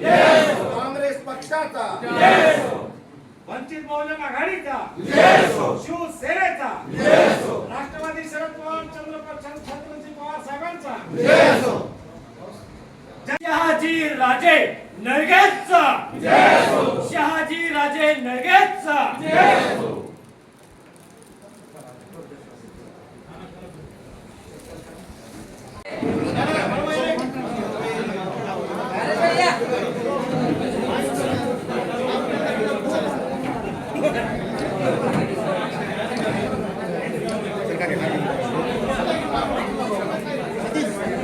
काँग्रेस पक्षाचा. वंचित बहुजन आघाडीचा. शिवसेनेचा. राष्ट्रवादी शरद पवार चंद्रकांत छत्रपती पवार साहेबांचा. शहाजी राजे नळगेचा शहाजी राजे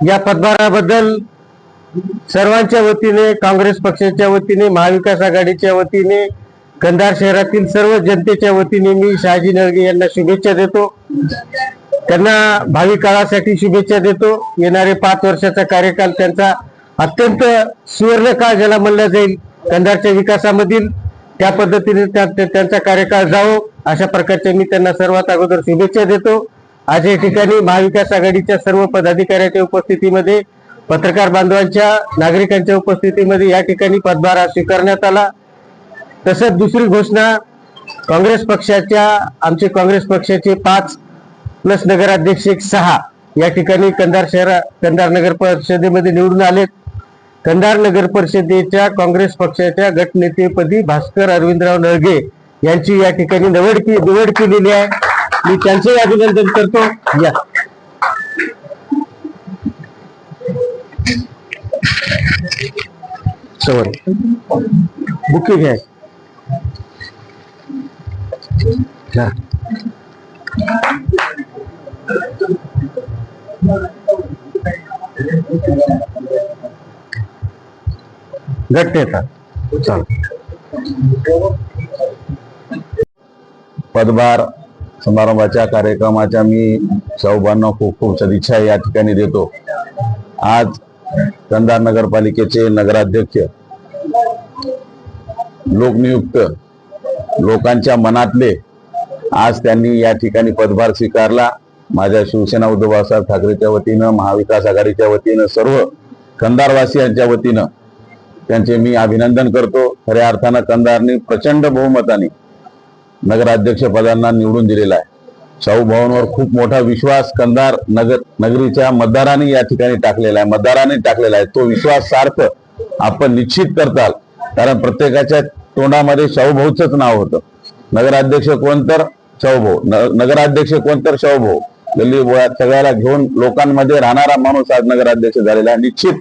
या पदभाराबद्दल सर्वांच्या वतीने काँग्रेस पक्षाच्या वतीने महाविकास आघाडीच्या वतीने कंधार शहरातील सर्व जनतेच्या वतीने मी शहाजी नळगे यांना शुभेच्छा देतो. त्यांना भावी काळासाठी शुभेच्छा देतो. येणारे पाच वर्षाचा कार्यकाल त्यांचा अत्यंत सुवर्ण काळ ज्याला म्हणला जाईल कंधारच्या विकासामधील त्या पद्धतीने त्या- त्यांचा कार्यकाळ जावो अशा प्रकारच्या मी त्यांना सर्वात अगोदर शुभेच्छा देतो. आज या ठिकाणी महाविकास आघाडीच्या सर्व पदाधिकाऱ्यांच्या उपस्थितीमध्ये पत्रकार बांधवांच्या नागरिकांच्या उपस्थितीमध्ये या ठिकाणी पदभार स्वीकारण्यात आला. तसंच दुसरी घोषणा काँग्रेस पक्षाच्या आमचे काँग्रेस पक्षाचे पाच प्लस नगराध्यक्ष एक सहा या ठिकाणी कंधार शहर कंधार नगर परिषदेमध्ये निवडून आलेत. कंधार नगर परिषदेच्या काँग्रेस पक्षाच्या गटनेतेपदी भास्कर अरविंदराव नळगे यांची या ठिकाणी निवड निवड केलेली आहे. मी त्यांचेही अभिनंदन करतो. या. समोर बुके घ्या. घट्ट येतात. नेता चाल. पदभार. समारंभाच्या कार्यक्रमाच्या मी शाहूबांना खूप खूप सदिच्छा या ठिकाणी देतो. आज कंधार नगरपालिकेचे नगराध्यक्ष लोकनियुक्त लोकांच्या मनातले आज त्यांनी या ठिकाणी पदभार स्वीकारला. माझ्या शिवसेना उद्धव बाळासाहेब ठाकरेच्या वतीनं महाविकास आघाडीच्या वतीनं सर्व कंधारवासियांच्या वतीनं त्यांचे मी अभिनंदन करतो. खऱ्या अर्थानं कंधारने प्रचंड बहुमताने नगराध्यक्ष पदांना निवडून दिलेला आहे. शाहू भवनवर खूप मोठा विश्वास कंधार नगर नगरीच्या मतदारांनी या ठिकाणी टाकलेला आहे. मतदारांनी टाकलेला आहे. तो विश्वास सार्थ आपण निश्चित करताल. कारण प्रत्येकाच्या तोंडामध्ये शाहू नाव होतं. नगराध्यक्ष कोण तर? शाहू भाऊ. न- नगराध्यक्ष कोण तर? शाहू भाऊ. गल्ली सगळ्याला घेऊन लोकांमध्ये राहणारा माणूस आज नगराध्यक्ष झालेला आहे. निश्चित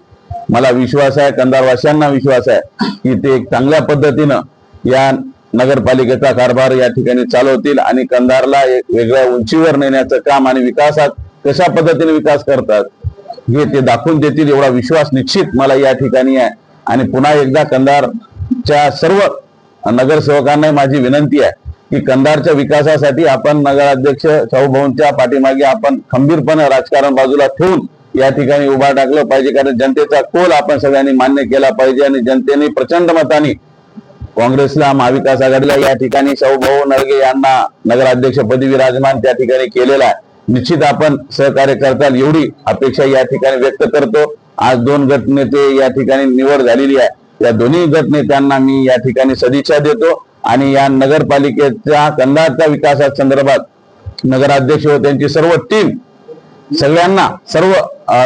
मला विश्वास आहे कंधारवासियांना विश्वास आहे की ते एक चांगल्या पद्धतीनं या नगरपालिकेचा कारभार या ठिकाणी चालवतील आणि कंधारला एक वेगळ्या उंचीवर नेण्याचं काम आणि विकासात कशा पद्धतीने विकास करतात हे ते दाखवून देतील एवढा विश्वास निश्चित मला या ठिकाणी आहे. आणि पुन्हा एकदा कंधारच्या सर्व नगरसेवकांना माझी विनंती आहे की कंधारच्या विकासासाठी आपण नगराध्यक्ष भाऊंच्या पाठीमागे आपण खंबीरपणे राजकारण बाजूला ठेवून या ठिकाणी उभा टाकलं पाहिजे. कारण जनतेचा कोल आपण सगळ्यांनी मान्य केला पाहिजे आणि जनतेने प्रचंड मताने काँग्रेसला महाविकास आघाडीला या ठिकाणी शाहूभाऊ नरगे यांना नगराध्यक्षपदी विराजमान त्या ठिकाणी केलेला आहे. निश्चित आपण सहकार्य करताल एवढी अपेक्षा या ठिकाणी व्यक्त करतो. आज दोन गटनेते या ठिकाणी निवड झालेली आहे. या दोन्ही गटनेत्यांना मी या ठिकाणी सदिच्छा देतो आणि या नगरपालिकेच्या कंधारच्या विकासा संदर्भात नगराध्यक्ष व त्यांची सर्व टीम सगळ्यांना सर्व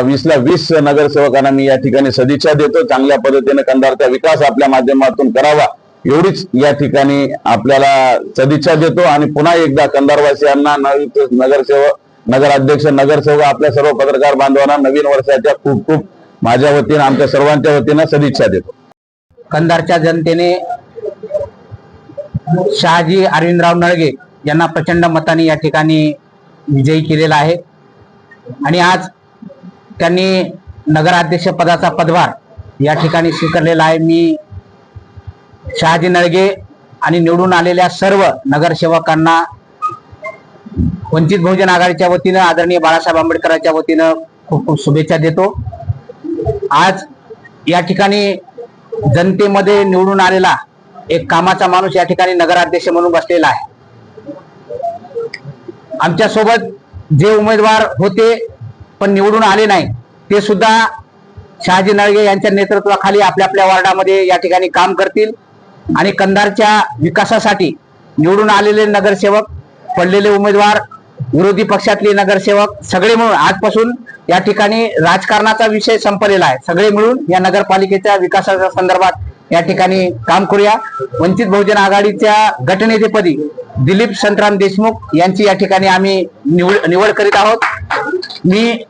वीसला वीस नगरसेवकांना मी या ठिकाणी सदिच्छा देतो. चांगल्या पद्धतीने कंधारचा विकास आपल्या माध्यमातून करावा. एवढीच या ठिकाणी आपल्याला सदिच्छा देतो आणि पुन्हा एकदा कंधारवासियांना नवीन नगरसेवक नगराध्यक्ष नगरसेवक आपल्या सर्व पत्रकार बांधवांना नवीन वर्षाच्या खूप खूप माझ्या वतीनं आमच्या सर्वांच्या वतीनं सदिच्छा देतो. कंधारच्या जनतेने शहाजी अरविंदराव नळगे यांना प्रचंड मताने या ठिकाणी विजयी केलेला आहे. आणि आज त्यांनी नगराध्यक्ष पदाचा पदभार या ठिकाणी स्वीकारलेला आहे. मी शहाजी नळगे आणि निवडून आलेल्या सर्व नगरसेवकांना वंचित बहुजन आघाडीच्या वतीनं आदरणीय बाळासाहेब आंबेडकरांच्या वतीनं खूप खूप शुभेच्छा देतो. आज या ठिकाणी जनतेमध्ये निवडून आलेला एक कामाचा माणूस या ठिकाणी नगराध्यक्ष म्हणून बसलेला आहे. आमच्यासोबत जे उमेदवार होते पण निवडून आले नाही ते सुद्धा शहाजी नळगे यांच्या नेतृत्वाखाली आपल्या आपल्या वार्डामध्ये या ठिकाणी काम करतील. आणि कंधारच्या विकासासाठी निवडून आलेले नगरसेवक पडलेले उमेदवार विरोधी पक्षातले नगरसेवक सगळे मिळून आजपासून या ठिकाणी राजकारणाचा विषय संपलेला आहे. सगळे मिळून या नगरपालिकेच्या विकासाच्या संदर्भात या ठिकाणी काम करूया. वंचित बहुजन आघाडीच्या गटनेतेपदी दिलीप संतराम देशमुख यांची या ठिकाणी आम्ही निवड निवड करीत आहोत. मी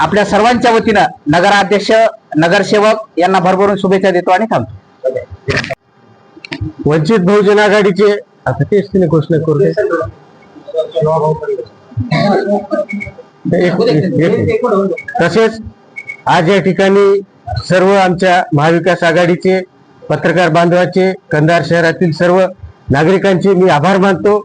आपल्या सर्वांच्या वतीनं नगराध्यक्ष नगरसेवक यांना भरभरून शुभेच्छा देतो आणि थांबतो. वंचित बहुजन आघाडीचे आता तेच तिने घोषणा करू दे. तसेच आज या ठिकाणी सर्व आमच्या महाविकास आघाडीचे पत्रकार बांधवाचे कंधार शहरातील सर्व नागरिकांचे मी आभार मानतो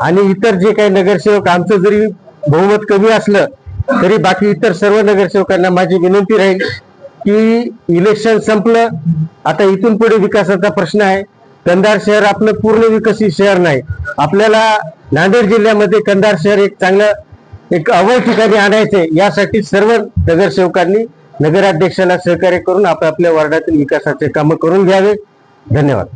आणि इतर जे काही नगरसेवक आमचं जरी बहुमत कमी असलं तरी बाकी इतर सर्व नगरसेवकांना माझी विनंती राहील की इलेक्शन संपलं आता इथून पुढे विकासाचा प्रश्न आहे कंधार शहर आपलं पूर्ण विकसित शहर नाही. आपल्याला नांदेड जिल्ह्यामध्ये कंधार शहर एक चांगलं एक अवय ठिकाणी आणायचे यासाठी सर्व नगरसेवकांनी नगराध्यक्षाला सहकार्य करून आपापल्या वार्डातील विकासाचे कामं करून घ्यावे. धन्यवाद.